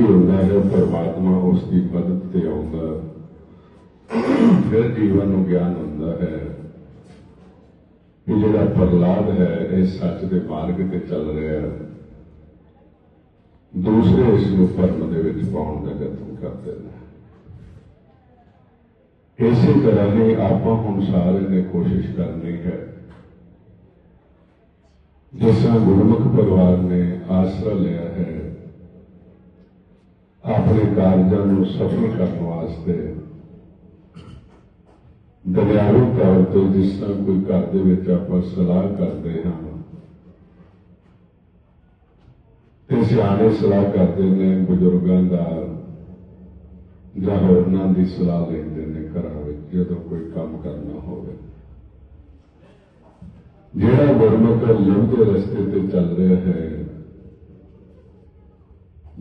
ਕੀ ਹੁੰਦਾ ਹੈ, ਪਰਮਾਤਮਾ ਉਸ ਦੀ ਮਦਦ ਤੇ ਆਉਂਦਾ ਫਿਰ ਜੀਵਨ ਨੂੰ ਗਿਆਨ ਹੁੰਦਾ ਹੈ। ਇਹ ਜਿਹੜਾ ਪ੍ਰਲਾਦ ਹੈ, ਇਹ ਸੱਚ ਦੇ ਮਾਰਗ ਤੇ ਚੱਲ ਰਿਹਾ ਹੈ। ਦੂਸਰੇ ਇਸ ਨੂੰ ਭਰਮ ਦੇ ਵਿੱਚ ਪਾਉਣ ਦਾ ਯਤਨ ਕਰਦੇ ਨੇ। ਇਸੇ ਤਰ੍ਹਾਂ ਹੀ ਆਪਾਂ ਹੁਣ ਸਾਰੇ ਨੇ ਕੋਸ਼ਿਸ਼ ਕਰਨੀ ਹੈ। ਜਿਸ ਤਰ੍ਹਾਂ ਗੁਰਮੁਖ ਪਰਿਵਾਰ ਨੇ ਆਸਰਾ ਲਿਆ ਹੈ ਆਪਣੇ ਕਾਰਜਾਂ ਨੂੰ ਸਫਲ ਕਰਨ ਵਾਸਤੇ। ਦਰਿਆਵੀ ਤੌਰ ਤੇ ਜਿਸ ਤਰ੍ਹਾਂ ਕੋਈ ਘਰ ਦੇ ਵਿੱਚ ਆਪਾਂ ਸਲਾਹ ਕਰਦੇ ਹਾਂ। ਤੇ ਸਿਆਣੇ ਸਲਾਹ ਕਰਦੇ ਨੇ, ਬਜ਼ੁਰਗਾਂ ਦਾ ਜਾਂ ਹੋਰਨਾਂ ਦੀ ਸਲਾਹ ਲੈਂਦੇ ਨੇ ਘਰਾਂ ਵਿੱਚ, ਜਦੋਂ ਕੋਈ ਕੰਮ ਕਰਨਾ ਹੋਵੇ। ਜਿਹੜਾ ਗੁਰਮੁਖ ਲੰਬੇ ਰਸਤੇ ਤੇ ਚੱਲ ਰਿਹਾ ਹੈ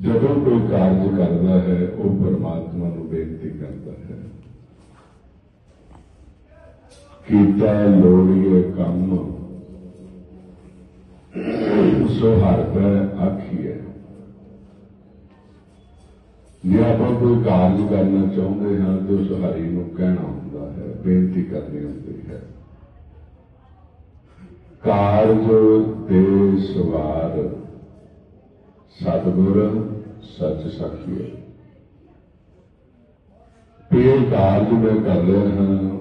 ਜਦੋਂ ਕੋਈ ਕਾਰਜ ਕਰਦਾ ਹੈ, ਉਹ ਪਰਮਾਤਮਾ ਨੂੰ ਬੇਨਤੀ ਕਰਦਾ ਹੈ। ਕੀਤਾ ਲੋੜੀਏ ਕੰਮ, ਸੋ ਹਰ ਆਖੀਏ ਜੇ ਆਪਾਂ ਕੋਈ ਕਾਰਜ ਕਰਨਾ ਚਾਹੁੰਦੇ ਹਾਂ, ਤੇ ਉਸ ਹਰੀ ਨੂੰ ਕਹਿਣਾ ਹੁੰਦਾ ਹੈ, ਬੇਨਤੀ ਕਰਨੀ ਹੁੰਦੀ ਹੈ। ਕਾਰਜ ਦੇ ਸਵਾਰ, ਸਤਿਗੁਰ ਸੱਚ ਸਾਖੀਏ ਇਹ ਕਾਰਜ ਮੈਂ ਕਰ ਰਿਹਾ ਹਾਂ,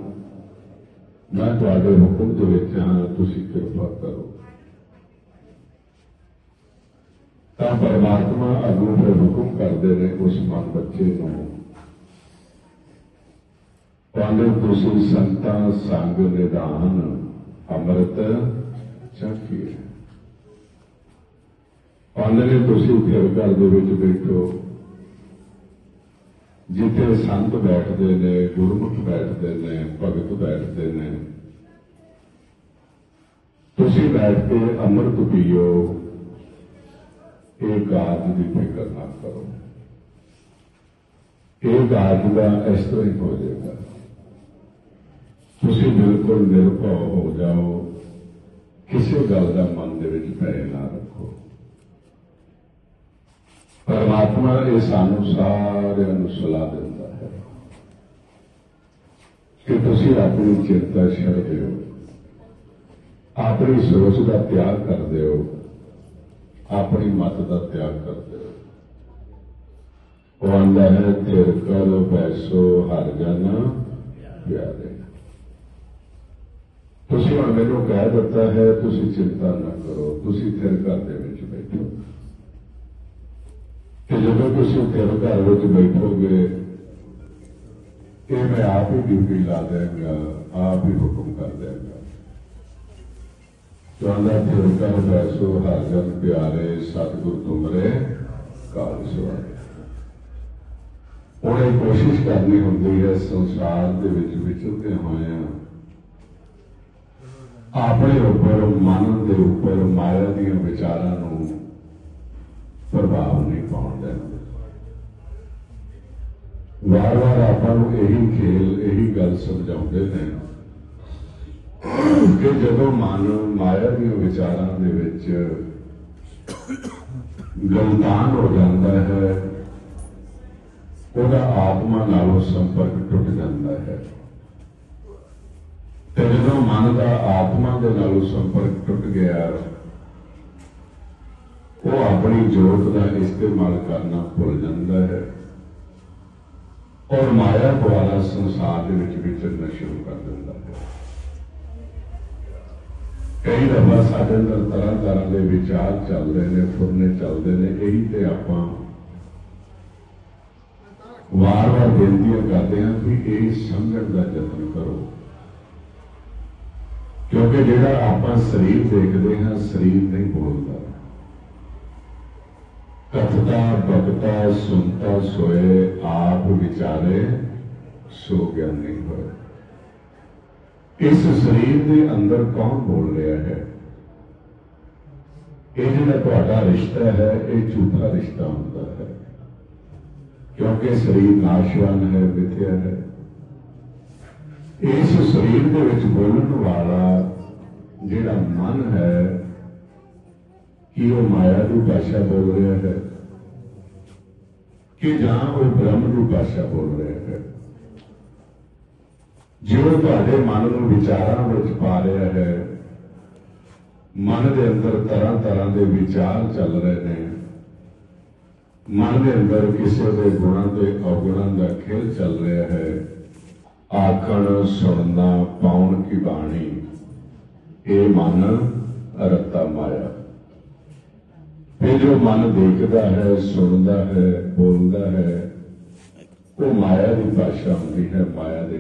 ਮੈਂ ਤੁਹਾਡੇ ਹੁਕਮ ਦੇ ਵਿੱਚ ਹਾਂ, ਤੁਸੀਂ ਕਿਰਪਾ ਕਰੋ। ਤਾਂ ਪਰਮਾਤਮਾ ਅਗੂ ਫਿਰ ਹੁਕਮ ਕਰਦੇ ਨੇ ਉਸ ਮਨ ਬੱਚੇ ਨੂੰ। ਪਾਲੇ ਤੁਸੀਂ ਸੰਤਾਂ, ਸੰਗ ਨਿਦਾਨ ਅੰਮ੍ਰਿਤ ਚਾਖੀਏ ਪਾਲੇ ਤੁਸੀਂ ਫਿਰ ਘਰ ਦੇ ਵਿੱਚ ਬੈਠੋ। ਜਿੱਥੇ ਸੰਤ ਬੈਠਦੇ ਨੇ, ਗੁਰਮੁਖ ਬੈਠਦੇ ਨੇ, ਭਗਤ ਬੈਠਦੇ ਨੇ। ਤੁਸੀਂ ਬੈਠ ਕੇ ਅੰਮ੍ਰਿਤ ਪੀਓ, ਇਹ ਕਾਰਜ ਦੀ ਫਿਕਰ ਨਾ ਕਰੋ। ਇਹ ਕਾਰਜ ਦਾ ਇਸ ਤਰ੍ਹਾਂ ਹੀ ਹੋ ਜਾਏਗਾ। ਤੁਸੀਂ ਬਿਲਕੁਲ ਨਿਰਭਉ ਹੋ ਜਾਓ, ਕਿਸੇ ਗੱਲ ਦਾ ਮਨ ਦੇ ਵਿੱਚ ਭੈ ਨਾ ਰੱਖੋ ਪਰਮਾਤਮਾ ਇਹ ਸਾਨੂੰ ਸਾਰਿਆਂ ਨੂੰ ਸਲਾਹ ਦਿੰਦਾ ਹੈ ਕਿ ਤੁਸੀਂ ਆਪਣੀ ਚਿੰਤਾ ਛੱਡ ਦਿਓ ਆਪਣੀ ਸੋਚ ਦਾ ਤਿਆਗ ਕਰ ਦਿਓ ਆਪਣੀ ਮਤ ਦਾ ਤਿਆਗ ਕਰ ਦਿਓ ਉਹ ਆਂਦਾ ਹੈ, ਤੇਰ ਕਰ ਪੈਸੋ ਹਰ ਜਾਣਾ ਪਿਆਰੇ ਤੁਸੀਂ ਹੁਣ ਮੈਨੂੰ ਕਹਿ ਦਿੱਤਾ ਹੈ, ਤੁਸੀਂ ਚਿੰਤਾ ਨਾ ਕਰੋ, ਤੁਸੀਂ ਫਿਰ ਘਰ ਦੇ ਵਿੱਚ ਬੈਠੋ। ਜਦੋਂ ਤੁਸੀਂ ਫਿਰ ਘਰ ਵਿੱਚ ਬੈਠੋਗੇ ਇਹ ਮੈਂ ਆਪ ਹੀ ਡਿਊਟੀ ਲਾ ਦੇਗਾ ਆਪ ਹੀ ਹੁਕਮ ਕਰ ਦੇਗਾ ਤੁਹਾਡਾ ਫਿਰ ਕਰ ਬੈਸੋ ਹਰ ਪਿਆਰੇ, ਸਤਿਗੁਰ ਤੁਮਰੇ ਕਾਲ ਸਵਾਰੇ। ਉਹਨੇ ਕੋਸ਼ਿਸ਼ ਕਰਨੀ ਹੁੰਦੀ ਹੈ, ਸੰਸਾਰ ਦੇ ਵਿੱਚ ਵਿਚਰਦੇ ਹੋਏ ਆਪਣੇ ਉੱਪਰ, ਮਨ ਦੇ ਉੱਪਰ, ਮਾਇਆ ਦੀਆਂ ਵਿਚਾਰਾਂ ਨੂੰ ਪ੍ਰਭਾਵ ਨਹੀਂ ਵਾਰ-ਵਾਰ ਆਪਾਂ ਨੂੰ ਇਹੀ ਖੇਲ, ਇਹੀ ਗੱਲ ਸਮਝਾਉਂਦੇ ਨੇ ਕਿ ਜਦੋਂ ਮਨ ਮਾਇਆ ਦੀਆਂ ਵਿਚਾਰਾਂ ਦੇ ਵਿੱਚ ਗਲਤਾਨ ਹੋ ਜਾਂਦਾ ਹੈ, ਉਹਦਾ ਆਤਮਾ ਨਾਲੋਂ ਸੰਪਰਕ ਟੁੱਟ ਜਾਂਦਾ ਹੈ। ਤੇ ਜਦੋਂ ਮਨ ਦਾ ਆਤਮਾ ਦੇ ਨਾਲੋਂ ਸੰਪਰਕ ਟੁੱਟ ਗਿਆ, ਉਹ ਆਪਣੀ ਜੋਤ ਦਾ ਇਸਤੇਮਾਲ ਕਰਨਾ ਭੁੱਲ ਜਾਂਦਾ ਹੈ। ਔਰ ਮਾਇਆ ਦੁਆਰਾ ਸੰਸਾਰ ਦੇ ਵਿੱਚ ਵਿਚਰਨਾ ਸ਼ੁਰੂ ਕਰ ਦਿੰਦਾ ਹੈ। ਕਈ ਦਫਾ ਸਾਡੇ ਅੰਦਰ ਤਰ੍ਹਾਂ ਤਰ੍ਹਾਂ ਦੇ ਵਿਚਾਰ ਚੱਲਦੇ ਨੇ, ਫੁਰਨੇ ਚੱਲਦੇ ਨੇ, ਇਹੀ ਤੇ ਆਪਾਂ ਵਾਰ-ਵਾਰ ਬੇਨਤੀਆਂ ਕਰਦੇ ਹਾਂ ਕਿ ਇਹ ਸਮਝਣ ਦਾ ਯਤਨ ਕਰੋ। ਕਿਉਂਕਿ ਜਿਹੜਾ ਆਪਾਂ ਸਰੀਰ ਦੇਖਦੇ ਹਾਂ, ਸਰੀਰ ਨਹੀਂ ਬੋਲਦਾ। ਕਥਤਾ ਬਗਤਾ ਸੁਣਤਾ, ਸੋਏ, ਆਪ ਵਿਚਾਰੇ ਸੋ ਗਿਆਨੀ ਹੋਏ ਇਸ ਸਰੀਰ ਦੇ ਅੰਦਰ ਕੌਣ ਬੋਲ ਰਿਹਾ ਹੈ ਇਹ ਜਿਹੜਾ ਤੁਹਾਡਾ ਰਿਸ਼ਤਾ ਹੈ ਇਹ ਝੂਠਾ ਰਿਸ਼ਤਾ ਹੁੰਦਾ ਹੈ ਕਿਉਂਕਿ ਸਰੀਰ ਨਾਸ਼ਵਾਨ ਹੈ ਵਿਥਿਆ ਹੈ ਇਸ ਸਰੀਰ ਦੇ ਵਿੱਚ ਬੋਲਣ ਵਾਲਾ ਜਿਹੜਾ ਮਨ ਹੈ ਕੀ ਉਹ ਮਾਇਆ ਦੀ ਭਾਸ਼ਾ ਬੋਲ ਰਿਹਾ ਹੈ ਕਿ ਜਾਂ ਕੋਈ ਬ੍ਰਹਮ ਦੀ ਭਾਸ਼ਾ ਬੋਲ ਰਿਹਾ ਹੈ। ਜਿਵੇਂ ਤੁਹਾਡੇ ਮਨ ਨੂੰ ਵਿਚਾਰਾਂ ਵਿੱਚ ਪਾ ਰਿਹਾ ਹੈ, ਮਨ ਦੇ ਅੰਦਰ ਤਰ੍ਹਾਂ ਤਰ੍ਹਾਂ ਦੇ ਵਿਚਾਰ ਚੱਲ ਰਹੇ ਨੇ। ਮਨ ਦੇ ਅੰਦਰ ਕਿਸੇ ਦੇ ਗੁਣਾਂ ਤੇ ਅਵਗੁਣਾਂ ਦਾ ਖੇਲ ਚੱਲ ਰਿਹਾ ਹੈ। ਆਖਣ, ਸੁਣਨਾ, ਪਾਉਣ ਕੀ ਬਾਣੀ। ਇਹ ਮਨ ਰਤਾ ਮਾਇਆ। ਫਿਰ ਜੋ ਮਨ ਦੇਖਦਾ ਹੈ, ਸੁਣਦਾ ਹੈ, ਬੋਲਦਾ ਹੈ, ਉਹ ਮਾਇਆ ਦੀ ਭਾਸ਼ਾ ਹੁੰਦੀ ਹੈ, ਮਾਇਆ ਦੇ